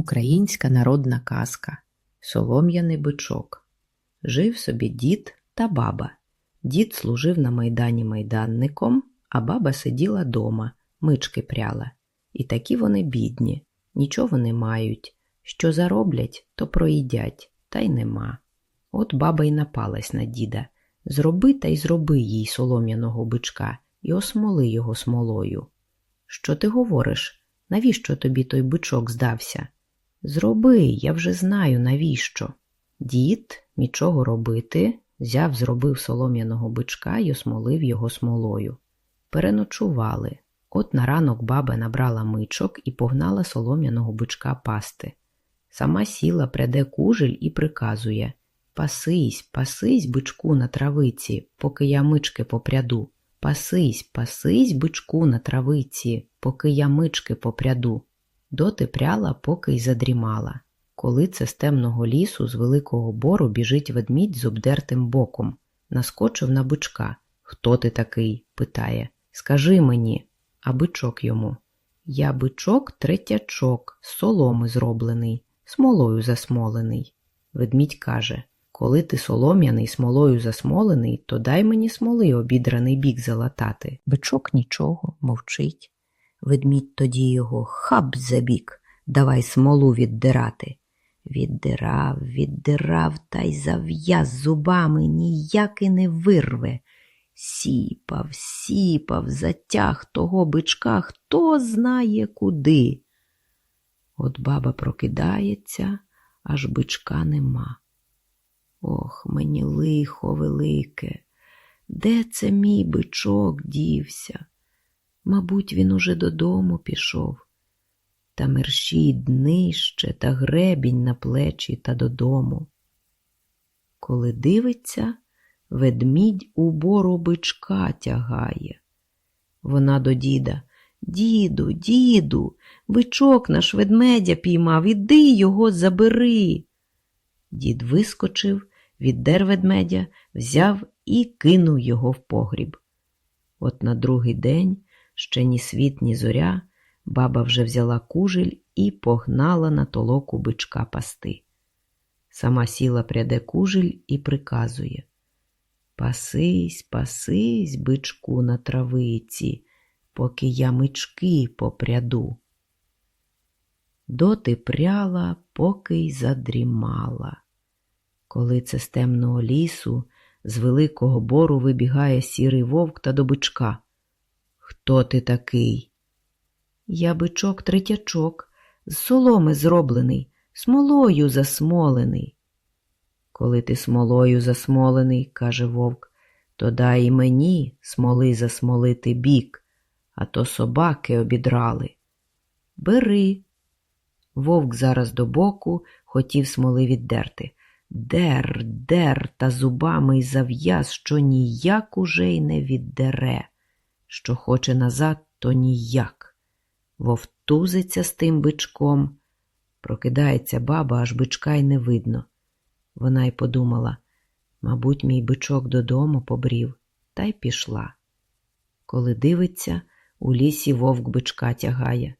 Українська народна казка Солом'яний бичок. Жив собі дід та баба. Дід служив на майдані майданником, а баба сиділа дома, мички пряла. І такі вони бідні, нічого не мають. Що зароблять, то проїдять, та й нема. От баба й напалась на діда. Зроби та й зроби їй солом'яного бичка і осмоли його смолою. Що ти говориш? Навіщо тобі той бичок здався? Зроби, я вже знаю, навіщо. Дід, нічого робити, взяв, зробив солом'яного бичка й осмолив його смолою. Переночували. От на ранок баба набрала мичок і погнала солом'яного бичка пасти. Сама сіла, пряде кужель і приказує Пасись, пасись, бичку на травиці, поки я мички попряду. Пасись, пасись, бичку на травиці, поки я мички попряду. Доти пряла, поки й задрімала. Коли це з темного лісу з великого бору біжить ведмідь з обдертим боком. Наскочив на бичка. Хто ти такий? питає. Скажи мені, а бичок йому. Я бичок третячок, соломи зроблений, смолою засмолений. Ведмідь каже Коли ти солом'яний, смолою засмолений, то дай мені смоли обідраний бік залатати. Бичок нічого, мовчить. Ведмідь тоді його хап за бік, давай смолу віддирати. Віддирав, віддирав та й зав'яз зубами ніяк і не вирве. Сіпав, сіпав, затяг того бичка, хто знає куди. От баба прокидається, аж бичка нема. Ох, мені лихо велике, де це мій бичок дівся? Мабуть, він уже додому пішов. Та мерщій днище та гребінь на плечі та додому. Коли дивиться, ведмідь у бору бичка тягає. Вона до діда Діду, діду, бичок наш ведмедя піймав, іди його забери. Дід вискочив, віддер ведмедя, взяв і кинув його в погріб. От на другий день, ще ні світ, ні зоря, баба вже взяла кужель і погнала на толоку бичка пасти. Сама сіла пряде кужель і приказує Пасись, пасись, бичку на травиці, поки я мички попряду. Доти пряла, поки й задрімала. Коли це з темного лісу, з великого бору вибігає сірий вовк та до бичка. Хто ти такий? Я бичок третячок, з соломи зроблений, смолою засмолений. Коли ти смолою засмолений, каже вовк, то дай мені смоли засмолити бік, а то собаки обідрали. Бери. Вовк зараз до боку хотів смоли віддерти. Дер, дер та зубами й зав'яз, що ніяк уже й не віддере. Що хоче назад, то ніяк. Вовтузиться з тим бичком. Прокидається баба, аж бичка й не видно. Вона й подумала мабуть, мій бичок додому побрів, та й пішла. Коли дивиться, у лісі вовк бичка тягає.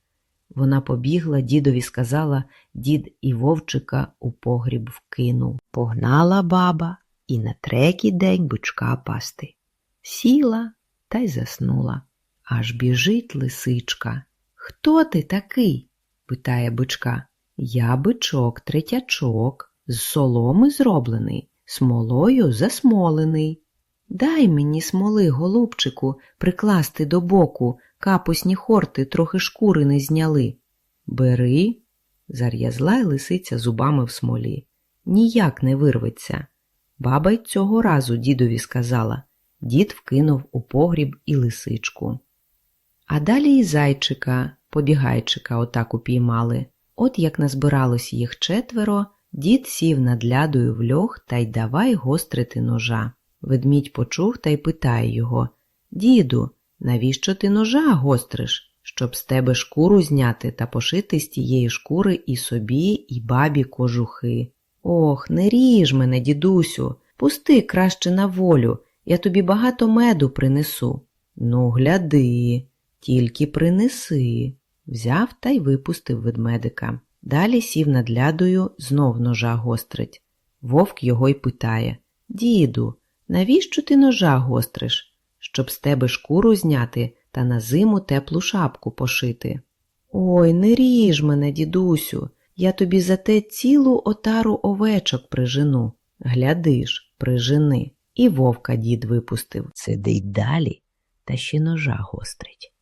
Вона побігла, дідові сказала, дід і вовчика у погріб вкинув. Погнала баба і на третій день бичка пасти. Сіла та й заснула. Аж біжить лисичка. Хто ти такий? питає бичка. Я бичок, третячок, з соломи зроблений, смолою засмолений. Дай мені смоли, голубчику, прикласти до боку, капусні хорти трохи шкури не зняли. Бери, зар'язла й лисиця зубами в смолі. Ніяк не вирветься. Баба й цього разу дідові сказала. Дід вкинув у погріб і лисичку. А далі і зайчика, побігайчика отак упіймали. От як назбиралось їх четверо, дід сів над лядою в льох та й давай гострити ножа. Ведмідь почув та й питає його Діду, навіщо ти ножа гостриш, щоб з тебе шкуру зняти та пошити з тієї шкури і собі, і бабі кожухи? Ох, не ріж мене, дідусю, пусти краще на волю, я тобі багато меду принесу. Ну, гляди, тільки принеси. Взяв та й випустив ведмедика. Далі сів над лядою, знов ножа гострить. Вовк його й питає Діду, навіщо ти ножа гостриш? Щоб з тебе шкуру зняти та на зиму теплу шапку пошити. Ой, не ріж мене, дідусю, я тобі за те цілу отару овечок прижену. Глядиш, прижени. І вовка дід випустив. Сидить далі, та ще ножа гострить.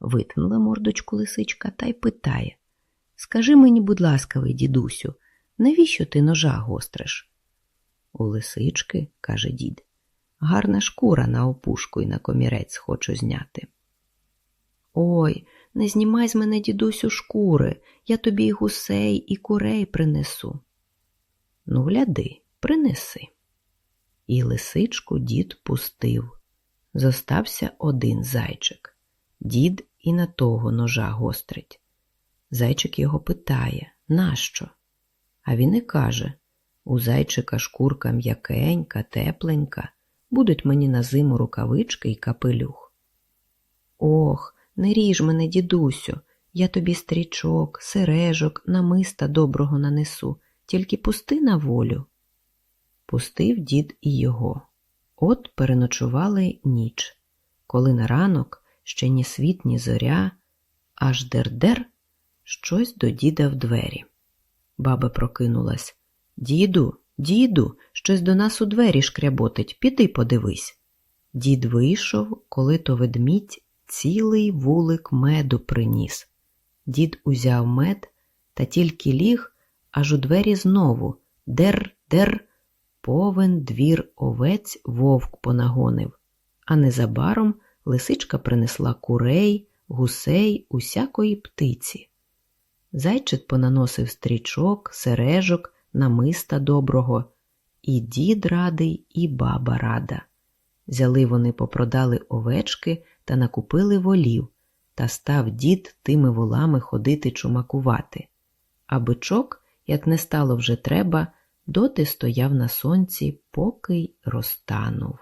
Витнула мордочку лисичка та й питає Скажи мені, будь ласкавий, дідусю, навіщо ти ножа гостриш? У лисички, каже дід, гарна шкура на опушку і на комірець хочу зняти. Ой, не знімай з мене, дідусю, шкури, я тобі і гусей, і курей принесу. Ну, гляди, принеси. І лисичку дід пустив. Зостався один зайчик. Дід і на того ножа гострить. Зайчик його питає, нащо? А він і каже у зайчика шкурка м'якенька, тепленька, будуть мені на зиму рукавички й капелюх. Ох, не ріж мене, дідусю, я тобі стрічок, сережок, намиста доброго нанесу, тільки пусти на волю. Пустив дід і його. От переночували ніч, коли на ранок ще ні світ, ні зоря, аж дер-дер щось до діда в двері. Баба прокинулась. Діду, діду, щось до нас у двері шкряботить, піди подивись. Дід вийшов, коли то ведмідь цілий вулик меду приніс. Дід узяв мед та тільки ліг, аж у двері знову дер-дер, повен двір овець вовк понагонив, а незабаром лисичка принесла курей, гусей, усякої птиці. Зайчик понаносив стрічок, сережок, намиста доброго. І дід радий, і баба рада. Взяли вони попродали овечки та накупили волів, та став дід тими волами ходити чумакувати. А бичок, як не стало вже треба, доти стояв на сонці, поки й розтанув.